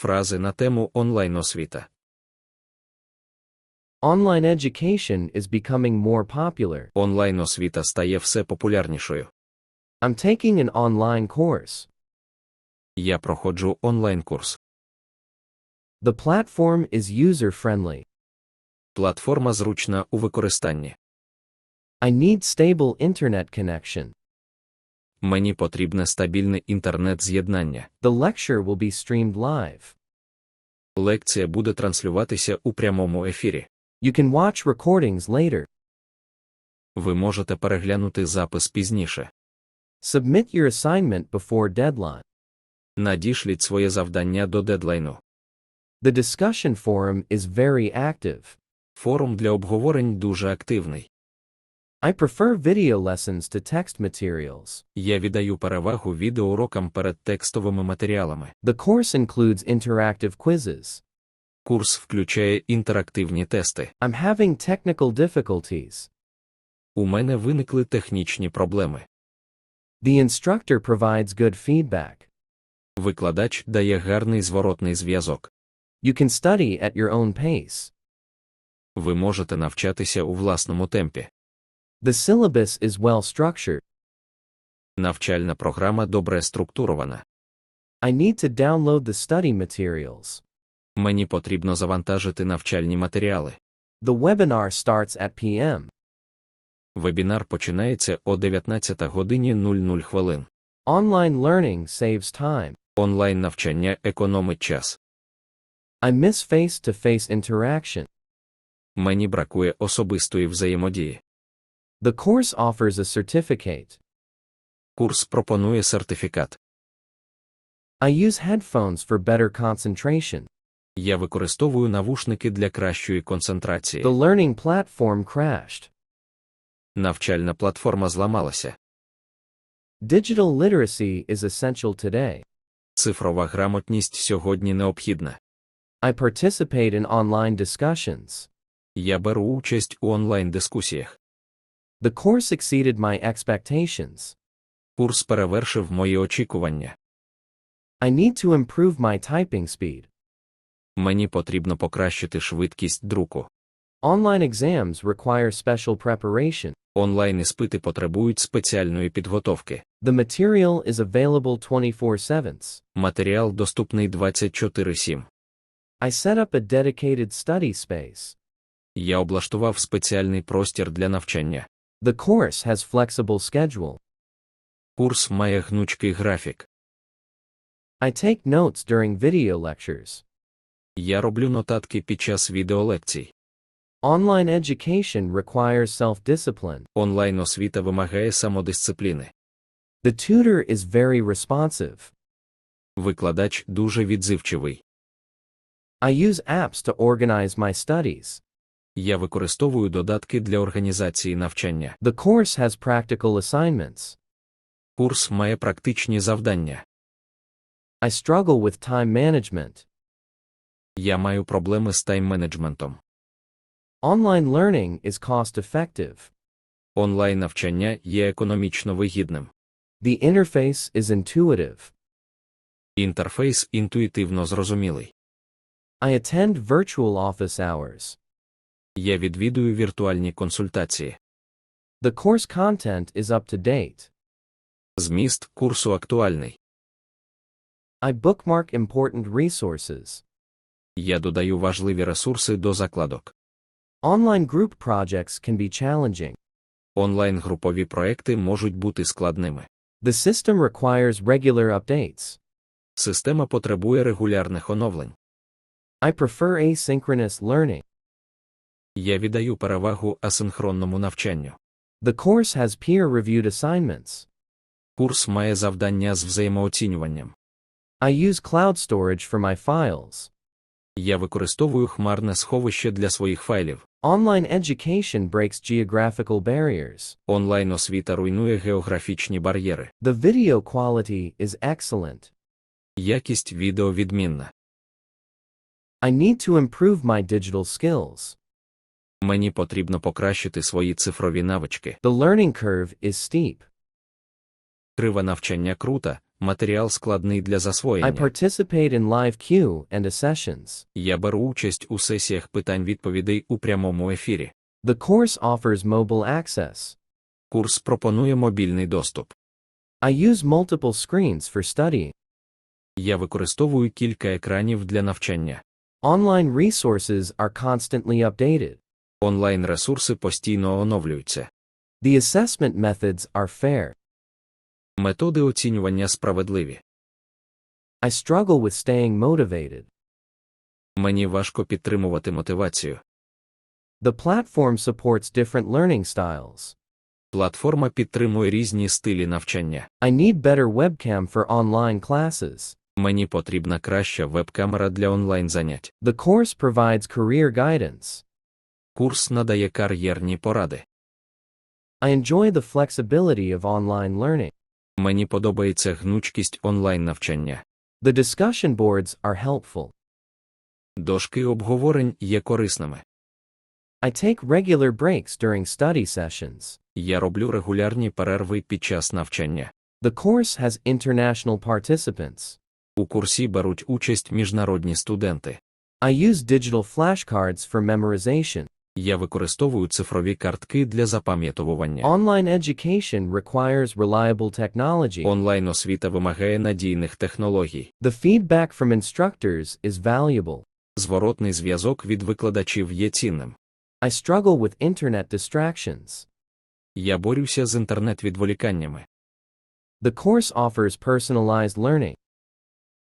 Фрази на тему онлайн-освіта. Online education is becoming more popular. Онлайн-освіта стає все популярнішою. I'm taking an online course. Я проходжу онлайн-курс. The platform is user friendly. Платформа зручна у використанні. I need stable internet connection. Мені потрібне стабільне інтернет-з'єднання. The lecture will be streamed live. Лекція буде транслюватися у прямому ефірі. You can watch recordings later. Ви можете переглянути запис пізніше. Submit your assignment before deadline. Надішліть своє завдання до дедлайну. The discussion forum is very active. Форум для обговорень дуже активний. I prefer video lessons to text materials. Я віддаю перевагу відеоурокам перед текстовими матеріалами. The course includes interactive quizzes. Курс включає інтерактивні тести. I'm having technical difficulties. У мене виникли технічні проблеми. The instructor provides good feedback. Викладач дає гарний зворотний зв'язок. You can study at your own pace. Ви можете навчатися у власному темпі. The syllabus is well structured. Навчальна програма добре структурована. I need to download the study materials. Мені потрібно завантажити навчальні матеріали. The webinar starts at p.m. Вебінар починається о 19 годині 00 хвилин. Online learning saves time. Онлайн навчання економить час. I miss face to face interaction. Мені бракує особистої взаємодії. The course offers a certificate. Курс пропонує сертифікат. I use headphones for better concentration. Я використовую навушники для кращої концентрації. The learning platform crashed. Навчальна платформа зламалася. Digital literacy is essential today. Цифрова грамотність сьогодні необхідна. I participate in online discussions. Я беру участь у онлайн-дискусіях. The course exceeded my expectations. Курс перевершив мої очікування. I need to improve my typing speed. Мені потрібно покращити швидкість друку. Online exams require special preparation. Онлайн-іспити потребують спеціальної підготовки. The material is available 24/7. Матеріал доступний 24-7. I set up a dedicated study space. Я облаштував спеціальний простір для навчання. The course has flexible schedule. Курс має гнучкий графік. I take notes during video lectures. Я роблю нотатки під час відеолекцій. Online education requires self-discipline. Онлайн-освіта вимагає самодисципліни. The tutor is very responsive. Викладач дуже відзивчивий. I use apps to organize my studies. Я використовую додатки для організації навчання. The course has practical assignments. Курс має практичні завдання. I struggle with time management. Я маю проблеми з тайм-менеджментом. Online learning is cost effective. Онлайн-навчання є економічно вигідним. The interface is intuitive. Інтерфейс інтуїтивно зрозумілий. I attend virtual office hours. Я відвідую віртуальні консультації. The course content is up to date. Зміст курсу актуальний. I bookmark important resources. Я додаю важливі ресурси до закладок. Online group projects can be challenging. Онлайн-групові проекти можуть бути складними. The system requires regular updates. Система потребує регулярних оновлень. I prefer asynchronous learning. Я віддаю перевагу асинхронному навчанню. The course has peer-reviewed assignments. Курс має завдання з взаємооцінюванням. I use cloud storage for my files. Я використовую хмарне сховище для своїх файлів. Online education breaks geographical barriers. Онлайн-освіта руйнує географічні бар'єри. The video quality is excellent. Якість відео відмінна. I need to improve my digital skills. Мені потрібно покращити свої цифрові навички. The learning curve is steep. Крива навчання крута, Матеріал складний для I засвоєння. participate in live Q and A sessions. Я беру участь у сесіях питань-відповідей у прямому ефірі. The course offers mobile access. Курс пропонує мобільний доступ. I use multiple screens for studying. Я використовую кілька екранів для навчання. Online resources are constantly updated. Онлайн-ресурси постійно оновлюються. The assessment methods are fair. Методи оцінювання справедливі. I struggle with staying motivated. Мені важко підтримувати мотивацію. The platform supports different learning styles. Платформа підтримує різні стилі навчання. I need better webcam for online classes. Мені потрібна краща веб-камера для онлайн-занять. The course provides career guidance. Курс надає кар'єрні поради. I enjoy the flexibility of online learning. Мені подобається гнучкість онлайн-навчання. The discussion boards are helpful. Дошки обговорень є корисними. I take regular breaks during study sessions. Я роблю регулярні перерви під час навчання. The course has international participants. У курсі беруть участь міжнародні студенти. I use digital flashcards for memorization. Я використовую цифрові картки для запам'ятовування. Online education requires reliable technology. Онлайн-освіта вимагає надійних технологій. The feedback from instructors is valuable. Зворотний зв'язок від викладачів є цінним. I struggle with internet distractions. Я борюся з інтернет-відволіканнями. The course offers personalized learning.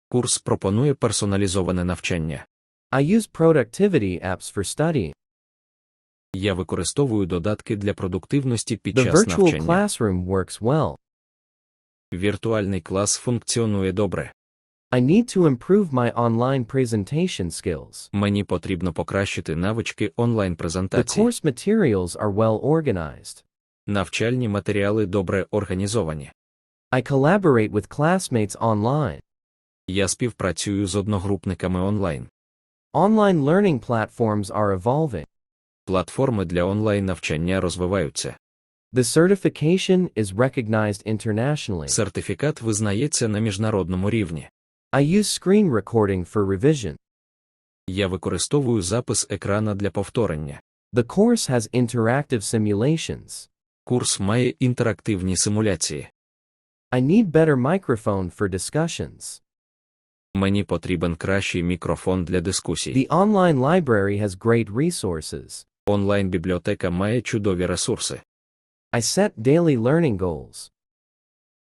Курс пропонує персоналізоване навчання. I use productivity apps for studying. Я використовую додатки для продуктивності під The час virtual навчання. classroom works well. Віртуальний клас функціонує добре. I need to improve my online presentation skills. Мені потрібно покращити навички онлайн-презентації. course materials are well organized. Навчальні матеріали добре організовані. I collaborate with classmates online. Я співпрацюю з одногрупниками онлайн. Online learning platforms are evolving. Платформи для онлайн-навчання розвиваються. The certification is recognized internationally. Сертифікат визнається на міжнародному рівні. I use screen recording for revision. Я використовую запис екрана для повторення. The course has interactive simulations. Курс має інтерактивні симуляції. I need better microphone for discussions. Мені потрібен кращий мікрофон для дискусій. The online library has great resources. Онлайн-бібліотека має чудові ресурси. I set daily learning goals.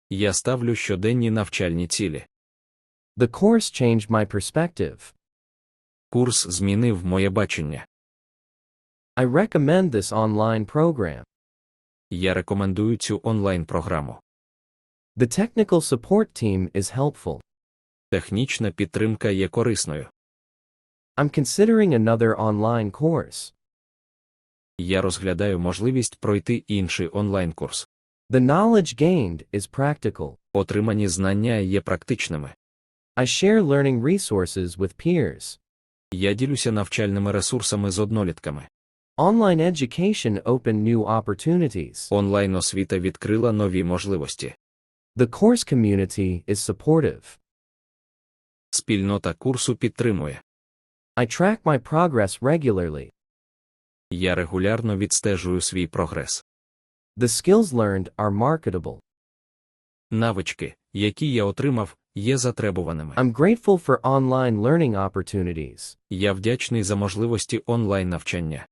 Я ставлю щоденні навчальні цілі. The course changed my perspective. Курс змінив моє бачення. I recommend this online program. Я рекомендую цю онлайн-програму. The technical support team is helpful. Технічна підтримка є корисною. I'm considering another online course. Я розглядаю можливість пройти інший онлайн-курс. The knowledge gained is practical. Отримані знання є практичними. I share learning resources with peers. Я ділюся навчальними ресурсами з однолітками. Online education opened new opportunities. Онлайн-освіта відкрила нові можливості. The course community is supportive. Спільнота курсу підтримує. I track my progress regularly. Я регулярно відстежую свій прогрес. The skills learned are marketable. Навички, які я отримав, є затребуваними. I'm grateful for online learning opportunities. Я вдячний за можливості онлайн навчання.